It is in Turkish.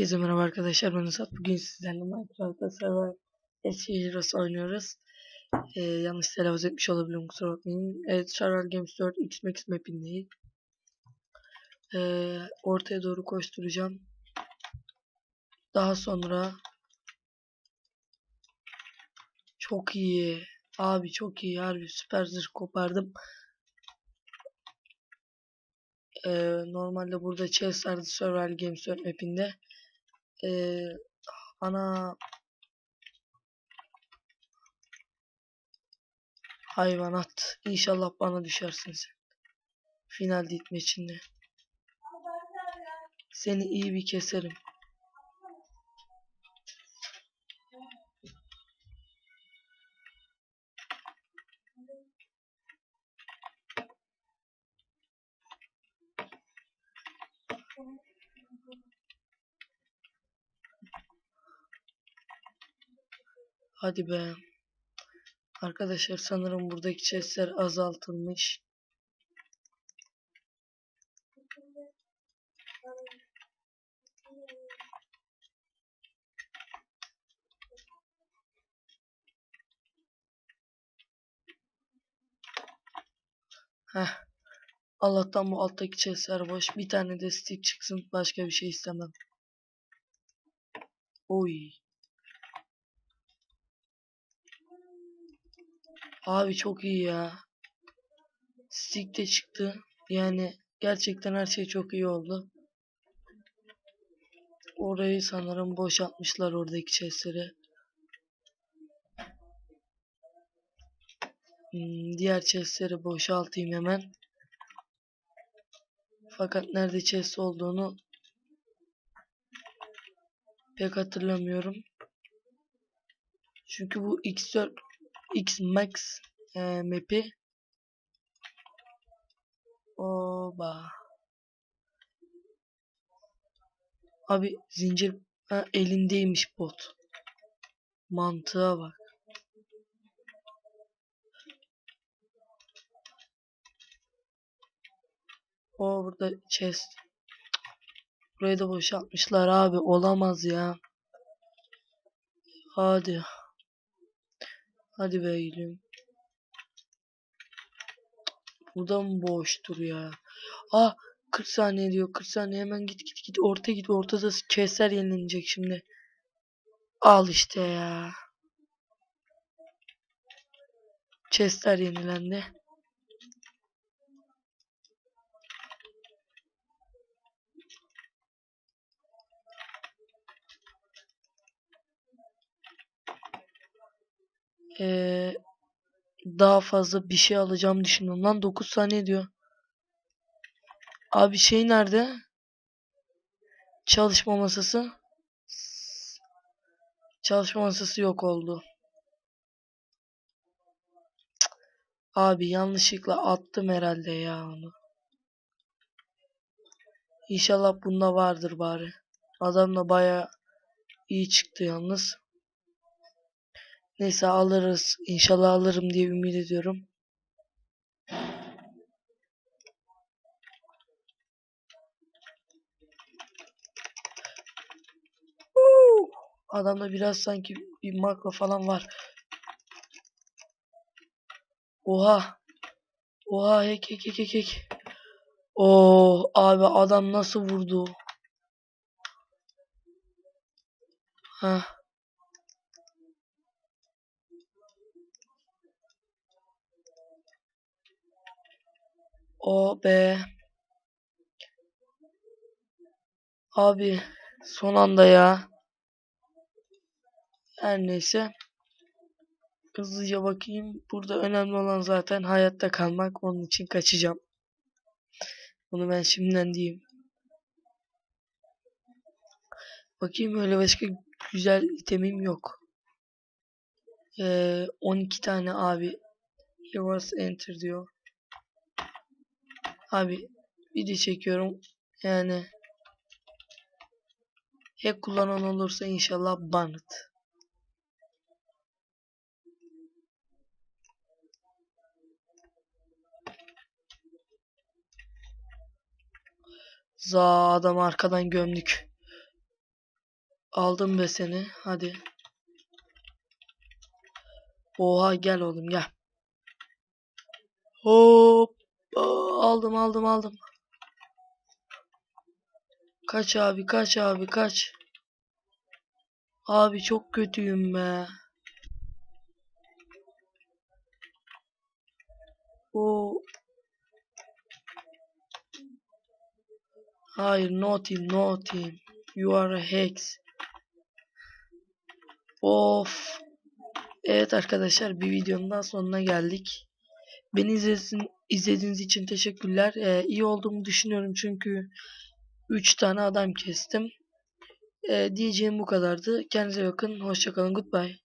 Herkese merhaba arkadaşlar ben Esat. Bugün sizlerle Minecraft'ta Survival Heroes oynuyoruz. Ee, yanlış telaffuz etmiş olabilirim kusura bakmayın. Evet Survival Games 4 X-Max mapindeyiz. Ee, ortaya doğru koşturacağım. Daha sonra çok iyi. Abi çok iyi. Harbi süper zırh kopardım. Ee, normalde burada chest vardı Survival Games 4 mapinde. Ee, ana hayvanat. İnşallah bana düşersin sen. Final ditme içinde. Seni iyi bir keserim. Hadi be. Arkadaşlar sanırım buradaki chestler azaltılmış. Heh. Allah'tan bu alttaki chestler boş. Bir tane de stick çıksın. Başka bir şey istemem. Oy. Abi çok iyi ya. Stick de çıktı. Yani gerçekten her şey çok iyi oldu. Orayı sanırım boşaltmışlar oradaki chestleri. Hmm, diğer chestleri boşaltayım hemen. Fakat nerede chest olduğunu pek hatırlamıyorum. Çünkü bu X4 X Max e, map'i Oba. Abi zincir ha, elindeymiş bot. Mantığa bak. O burada chest. Burayı da boşaltmışlar abi. Olamaz ya. Hadi. Hadi be gülüm. Burada mı boştur ya? Ah 40 saniye diyor. 40 saniye hemen git git git. Orta git. Ortada keser yenilecek şimdi. Al işte ya. Chester yenilendi. Ee, daha fazla bir şey alacağım düşünüyorum. Lan 9 saniye diyor. Abi şey nerede? Çalışma masası. Çalışma masası yok oldu. Abi yanlışlıkla attım herhalde ya onu. İnşallah bunda vardır bari. Adam da baya iyi çıktı yalnız. Neyse alırız. İnşallah alırım diye ümit ediyorum. Adamda biraz sanki bir makro falan var. Oha. Oha hek hek hek hek hek. Oo abi adam nasıl vurdu? Ha. O be. Abi son anda ya. Her neyse. Hızlıca bakayım. Burada önemli olan zaten hayatta kalmak. Onun için kaçacağım. Bunu ben şimdiden diyeyim. Bakayım öyle başka güzel itemim yok. Ee, 12 tane abi. Heroes enter diyor. Abi video çekiyorum. Yani hack kullanan olursa inşallah banıt. Za adam arkadan gömdük. Aldım be seni. Hadi. Oha gel oğlum gel. Hop. Aldım aldım aldım. Kaç abi kaç abi kaç. Abi çok kötüyüm be. O Hayır no team. You are a hex. Of. Evet arkadaşlar bir videonun daha sonuna geldik. Beni izlesin, izlediğiniz için teşekkürler. Ee, iyi olduğumu düşünüyorum çünkü 3 tane adam kestim. Ee, diyeceğim bu kadardı. Kendinize bakın. Hoşçakalın. Goodbye.